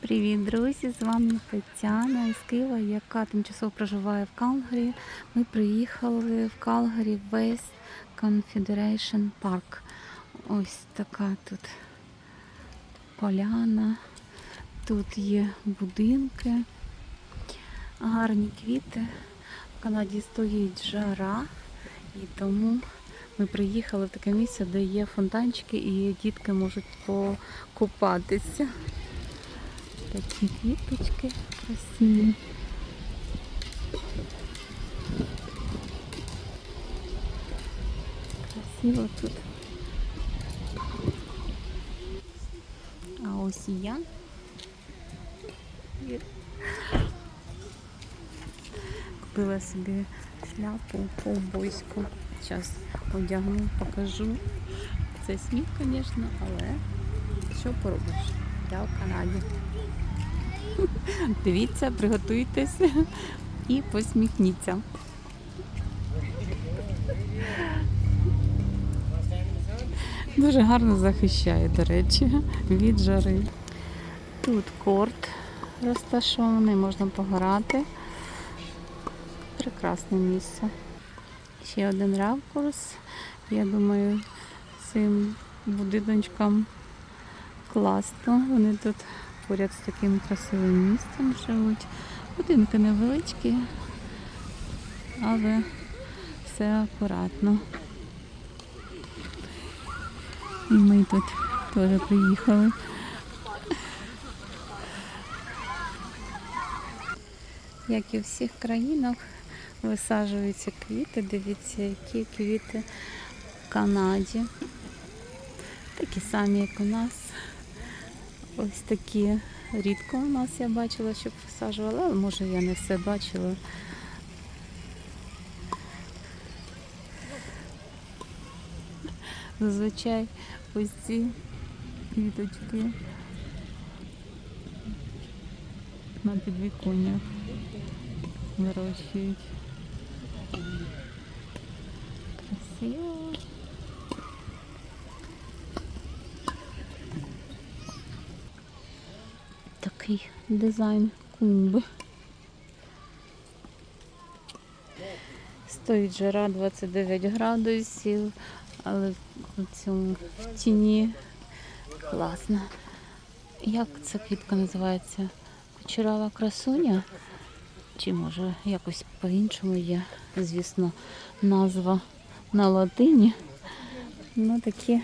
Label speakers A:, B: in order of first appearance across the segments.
A: Привіт, друзі! З вами Тетяна із Києва, яка тимчасово проживає в Калгарі. Ми приїхали в Калгарі West Confederation Park. Ось така тут поляна. Тут є будинки, гарні квіти. В Канаді стоїть жара, і тому ми приїхали в таке місце, де є фонтанчики і дітки можуть покупатися. Такі квіточки красиві. Красиво тут. А ось я. Купила собі шляпу ковбойську. Зараз одягну, покажу. Це сміх, звісно, але що поробиш? Я в Канаді. Дивіться, приготуйтесь і посміхніться. Дуже гарно захищає, до речі, від жари. Тут корт розташований, можна пограти. Прекрасне місце. Ще один ракурс. Я думаю, цим будиночкам класно. Вони тут поряд з таким красивим місцем живуть. Будинки невеличкі, але все акуратно. І ми тут теж приїхали. Як і в всіх країнах, висаджуються квіти. Дивіться, які квіти в Канаді. Такі самі, як у нас. Ось такі рідко у нас я бачила, щоб висаджували, але може я не все бачила. Зазвичай ось ці квіточки на підвіконнях вирощують. Красиво. Такий дизайн клумби. Стоїть жара 29 градусів, але в цьому в тіні класно. Як ця квітка називається? Кучерава красуня? Чи може якось по-іншому є, звісно, назва на латині. Ну такі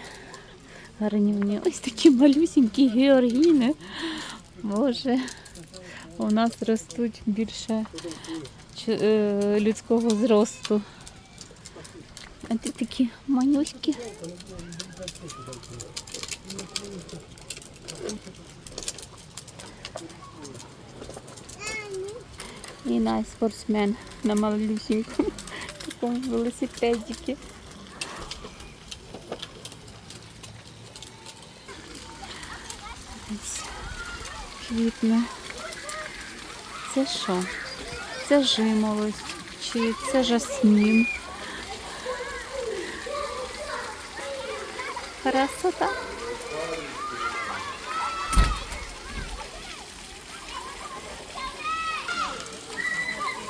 A: гарнівні. Ось такі малюсінькі георгіни. Боже, у нас ростуть більше е, людського зросту. А ти такі манюські. І наш спортсмен на малюсінькому такому велосипедикі. Ось квітне. Це що? Це жимолость, чи це жасмін. Красота.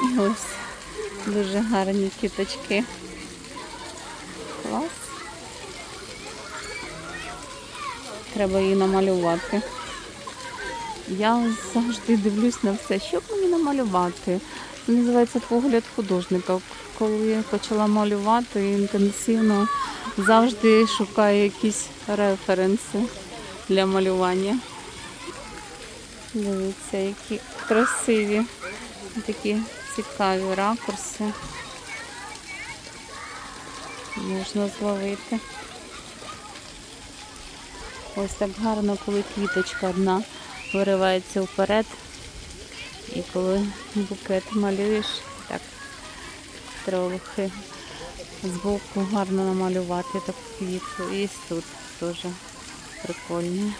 A: І ось дуже гарні квіточки. Клас. Треба її намалювати. Я завжди дивлюсь на все, що б мені намалювати. Це називається погляд художника. Коли я почала малювати інтенсивно, завжди шукаю якісь референси для малювання. Дивіться, які красиві, такі цікаві ракурси. Можна зловити. Ось так гарно, коли квіточка одна виривається вперед. І коли букет малюєш, так трохи збоку гарно намалювати таку квітку. І тут теж прикольно.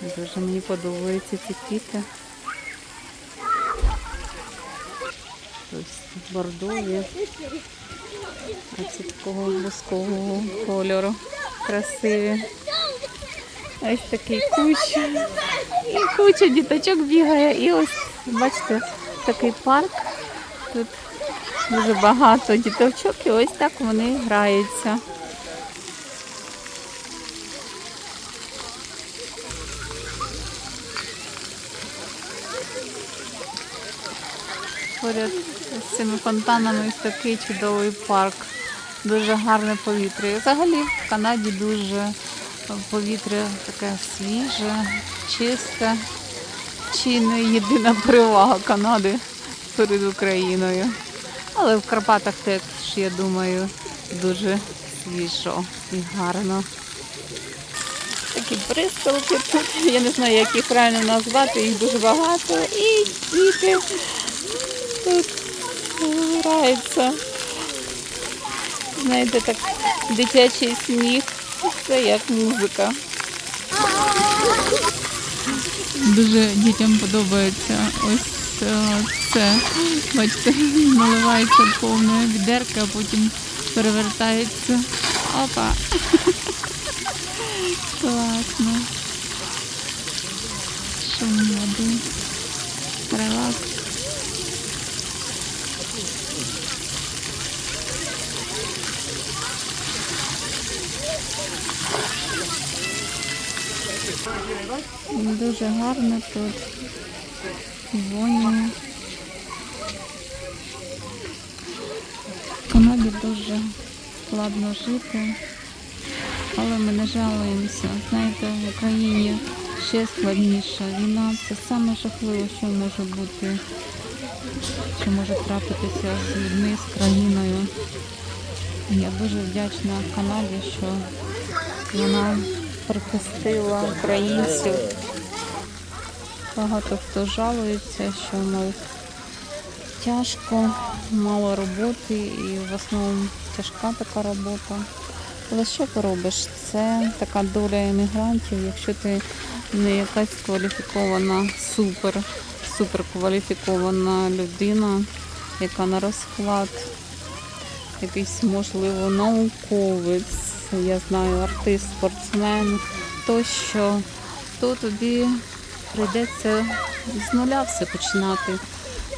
A: Дуже мені подобаються ці квіти. Ось бордові. А ці такого бускового кольору. Красиві. Ось такий кущ. І куча діточок бігає. І ось, бачите, такий парк. Тут дуже багато діточок, і ось так вони граються. Поряд з цими фонтанами ось такий чудовий парк. Дуже гарне повітря. І взагалі в Канаді дуже повітря таке свіже, чисте. Чи не єдина перевага Канади перед Україною. Але в Карпатах теж, я думаю, дуже свіжо і гарно. Такі бризкалки тут, я не знаю, як їх правильно назвати, їх дуже багато. І діти тут граються. Знаєте, так дитячий сміх. Це як музика. Дуже дітям подобається ось е, це. Бачите, наливається повне відерка, а потім перевертається. Опа. Класно. Шум води. Релакс. Дуже гарно тут. Воняє. В Канаді дуже складно жити, але ми не жалуємося. Знаєте, в Україні ще складніше. Війна це саме жахливе, що може бути, що може трапитися з людьми, з країною. Я дуже вдячна Канаді, що вона прихистила українців. Багато хто жалується, що мов тяжко, мало роботи і в основному тяжка така робота. Але що поробиш? Це така доля емігрантів, якщо ти не якась кваліфікована, супер, супер кваліфікована людина, яка на розклад, якийсь, можливо, науковець, я знаю, артист, спортсмен, тощо, то тобі прийдеться з нуля все починати.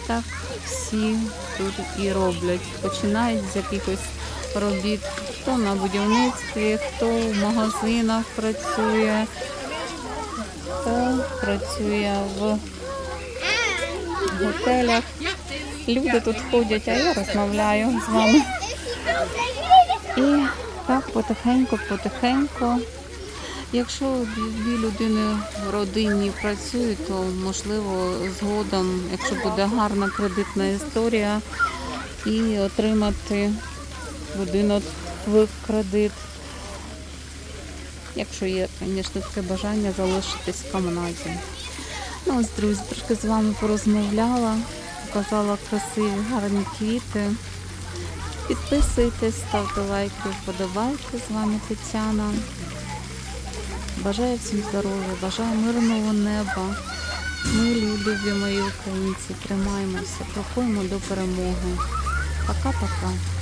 A: Так всі тут і роблять. Починають з якихось робіт, хто на будівництві, хто в магазинах працює, хто працює в готелях. Люди тут ходять, а я розмовляю з вами. І так потихеньку, потихеньку. Якщо дві людини в родині працюють, то можливо згодом, якщо буде гарна кредитна історія, і отримати будинок в кредит. Якщо є, звісно, таке бажання залишитись в Камнаді. Ну ось, друзі, трошки з вами порозмовляла, показала красиві, гарні квіти. Підписуйтесь, ставте лайки, вподобайки. З вами Тетяна. Бажаю всім здоров'я, бажаю мирного неба. Ми, любі мої українці, тримаємося, проходимо до перемоги. Пока-пока.